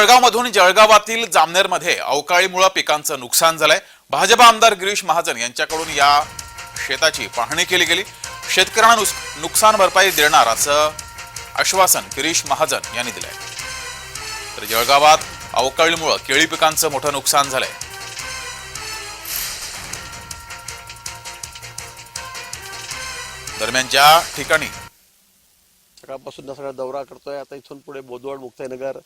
जळगावमधून जळगावातील जामनेरमध्ये अवकाळीमुळे पिकांचं नुकसान झालंय. भाजपा आमदार गिरीश महाजन यांच्याकडून या शेताची पाहणी केली गेली. शेतकऱ्यांना नुकसान भरपाई देणार असं आश्वासन गिरीश महाजन यांनी दिलंय. तर जळगावात अवकाळीमुळे केळी पिकांचं मोठं नुकसान झालंय. दरम्यान ज्या ठिकाणी सकाळपासून सगळा दौरा करतोय. आता इथून पुढे बोदवड मुक्ताईनगर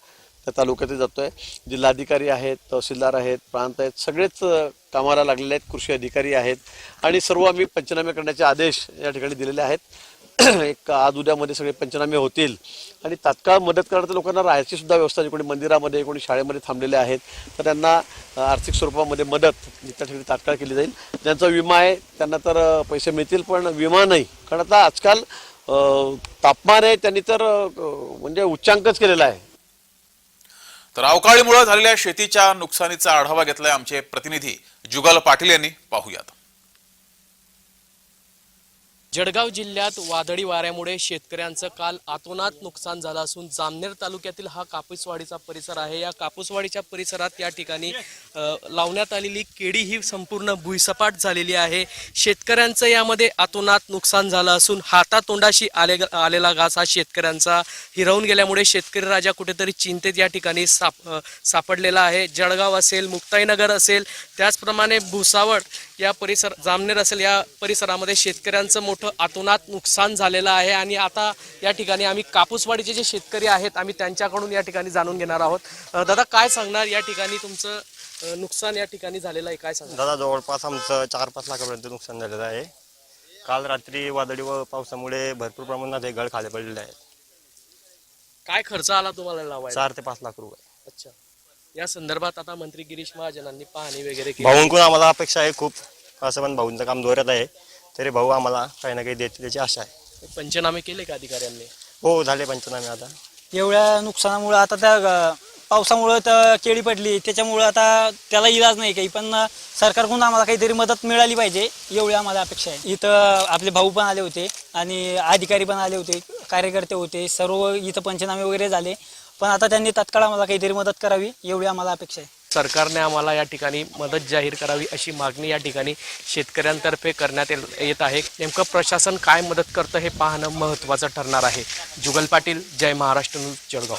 त्या तालुक्यातही जातो आहे जिल्हाधिकारी आहेत तहसीलदार आहेत प्रांत आहेत सगळेच कामाला लागलेले आहेत कृषी अधिकारी आहेत. आणि सर्व आम्ही पंचनामे करण्याचे आदेश या ठिकाणी दिलेले आहेत. एक आज उद्यामध्ये सगळे पंचनामे होतील. आणि तात्काळ मदत करणाऱ्या लोकांना राहायची सुद्धा व्यवस्था आहे. कोणी मंदिरामध्ये कोणी शाळेमध्ये थांबलेले आहेत. तर त्यांना आर्थिक स्वरूपामध्ये मदत त्या ठिकाणी तात्काळ केली जाईल. ज्यांचा विमा आहे त्यांना तर पैसे मिळतील पण विमा नाही. कारण आता आजकाल तापमान आहे त्यांनी तर म्हणजे उच्चांकच केलेला आहे. तर अवकाळीमुळे झालेल्या शेतीच्या नुकसानीचा आढावा घेतलाय आमचे प्रतिनिधी जुगल पाटील यांनी. पाहूयात. जळगाव जिल्ह्यात वादळी वाऱ्यामुळे शेतकऱ्यांचं काल आतोनात नुकसान झालं असून जामनेर तालुक्यातील हा कापूसवाडीचा परिसर आहे. या कापूसवाडीच्या परिसरात या ठिकाणी लावण्यात आलेली केळी ही संपूर्ण भुईसपाट झालेली आहे. शेतकऱ्यांचं यामध्ये अतोनात नुकसान झालं असून हातातोंडाशी आले आलेला घास हा शेतकऱ्यांचा हिरावून गेल्यामुळे शेतकरी राजा कुठेतरी चिंतेत या ठिकाणी साप सापडलेला आहे. जळगाव असेल मुक्ताईनगर असेल त्याचप्रमाणे भुसावळ या परिसर जामनेर असेल या परिसरामध्ये शेतकऱ्यांचं मोठं अतोनात नुकसान झालेलं आहे. आणि आता या ठिकाणी आम्ही कापूसवाडीचे जे शेतकरी आहेत आम्ही त्यांच्याकडून या ठिकाणी जाणून घेणार आहोत. दादा काय सांगणार या ठिकाणी तुमचं अ, नुकसान या ठिकाणी झालेलं आहे काय सांगणार दादा जवळपास आमचं चार पाच लाखापर्यंत नुकसान झालेलं आहे. काल रात्री वादळी व पावसामुळे भरपूर प्रमाणात हे गळ खाली पडलेले आहेत. काय खर्च आला तुम्हाला लावायला? चार ते पाच लाख रुपये. अच्छा. या संदर्भात आता मंत्री गिरीश महाजनांनी पाहणी वगैरे केली. भाऊंकडून आम्हाला अपेक्षा आहे खूप असं पण भाऊंचं काम जोरात आहे. तरी भाऊ आम्हाला काही ना काही देतील त्याची आशा आहे. पंचनामे केले का अधिकाऱ्यांनी? हो झाले पंचनामे आता. एवढ्या नुकसानामुळं आता त्या पावसामुळं तर केळी पडली. त्याच्यामुळं आता त्याला इलाज नाही काही. पण सरकारकडून आम्हाला काहीतरी मदत मिळाली पाहिजे एवढी आम्हाला अपेक्षा आहे. इथं आपले भाऊ पण आले होते आणि अधिकारी पण आले होते कार्यकर्ते होते सर्व इथं पंचनामे वगैरे झाले. पण आता त्यांनी तात्काळ आम्हाला काहीतरी मदत करावी एवढी आम्हाला अपेक्षा आहे. सरकारने आम्हाला या ठिकाणी मदत जाहीर करावी अशी मागणी या ठिकाणी शेतकऱ्यांतर्फे करण्यात येत आहे. नेमकं प्रशासन काय मदत करतं हे पाहणं महत्त्वाचं ठरणार आहे. जुगल पाटील जय महाराष्ट्र न्यूज जळगाव.